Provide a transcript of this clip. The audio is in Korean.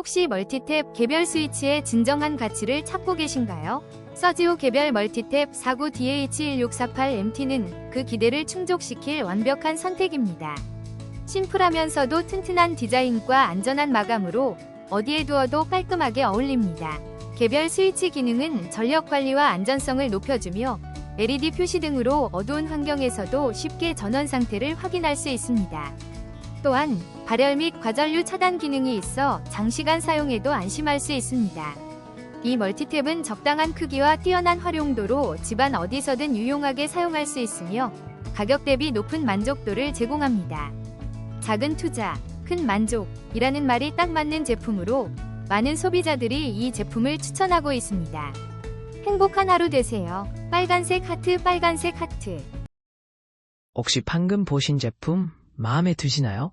혹시 멀티탭 개별 스위치의 진정한 가치를 찾고 계신가요? 서지오 개별 멀티탭 49DH1648MT는 그 기대를 충족시킬 완벽한 선택입니다. 심플하면서도 튼튼한 디자인과 안전한 마감으로 어디에 두어도 깔끔하게 어울립니다. 개별 스위치 기능은 전력 관리와 안전성을 높여주며 LED 표시 등으로 어두운 환경에서도 쉽게 전원 상태를 확인할 수 있습니다. 또한 발열 및 과전류 차단 기능이 있어 장시간 사용해도 안심할 수 있습니다. 이 멀티탭은 적당한 크기와 뛰어난 활용도로 집안 어디서든 유용하게 사용할 수 있으며 가격 대비 높은 만족도를 제공합니다. 작은 투자, 큰 만족이라는 말이 딱 맞는 제품으로 많은 소비자들이 이 제품을 추천하고 있습니다. 행복한 하루 되세요. 빨간색 하트, 빨간색 하트. 혹시 방금 보신 제품 마음에 드시나요?